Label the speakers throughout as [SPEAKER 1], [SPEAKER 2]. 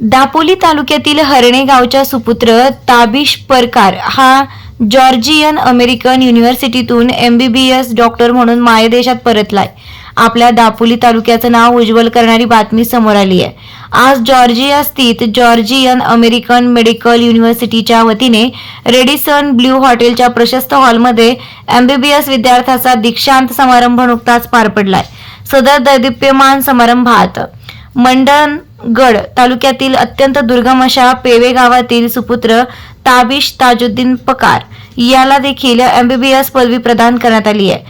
[SPEAKER 1] दापोली तालुक्यातील हरणे गावच्या सुपुत्र ताबिश परकार हा Georgian American युनिव्हर्सिटीतून M B B S doctor म्हणून मायदेशात परतलाय. आपल्या दापोली तालुक्याचं नाव उज्ज्वल करणारी बातमी समोर आली आहे. आज जॉर्जिया स्थित जॉर्जियन अमेरिकन मेडिकल युनिव्हर्सिटीच्या वतीने रेडिसन ब्ल्यू हॉटेलच्या प्रशस्त हॉलमध्ये एमबीबीएस विद्यार्थ्याचा दीक्षांत समारंभ नुकताच पार पडलाय. सदर दैदिप्यमान समारंभात गड तालुक्यातील अत्यंत दुर्गम अशा पेवे गावातील सुपुत्र ताबिश ताजुद्दीन पकार याला देखील एमबीबीएस पदवी प्रदान करण्यात आली आहे.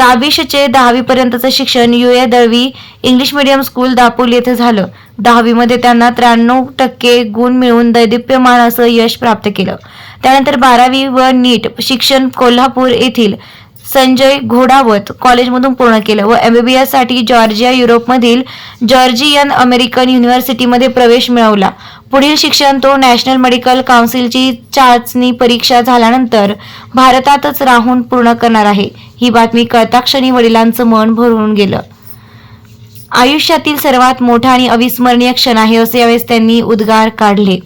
[SPEAKER 1] ताबिशचे दहावी पर्यंतचं शिक्षण U A Dalvi English medium school Dapoli येथे झालं. दहावीमध्ये त्यांना त्र्याण्णव टक्के गुण मिळवून दैदिप्यमान असं यश प्राप्त केलं. त्यानंतर बारावी व नीट शिक्षण कोल्हापूर येथील संजय घोडावत कॉलेजमधून पूर्ण केलं व एमबीबीएससाठी जॉर्जिया युरोपमधील जॉर्जियन अमेरिकन युनिव्हर्सिटीमध्ये प्रवेश मिळवला. पुढील शिक्षण तो नॅशनल मेडिकल काउन्सिलची चाचणी परीक्षा झाल्यानंतर भारतातच राहून पूर्ण करणार आहे. ही बातमी कळताक्षणी वडिलांचं मन भरून गेलं. आयुष्यातील सर्वात मोठा आणि अविस्मरणीय क्षण आहे असे यावेळेस त्यांनी उद्गार काढले.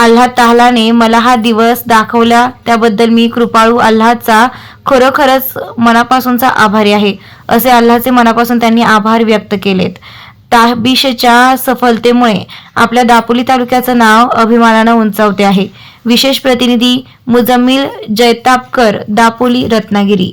[SPEAKER 1] अल्लाह ताहलाने मला हा दिवस दाखवला. त्याबद्दल मी कृपाळू अल्लाहचा खरोखरच मनापासूनचा आभारी आहे असे अल्लाहचे मनापासून त्यांनी आभार व्यक्त केलेत. ताहबिशच्या सफलतेमुळे आपल्या दापोली तालुक्याचं नाव अभिमानानं उंचावते आहे. विशेष प्रतिनिधी मुजम्मिल जैतापकर दापोली रत्नागिरी.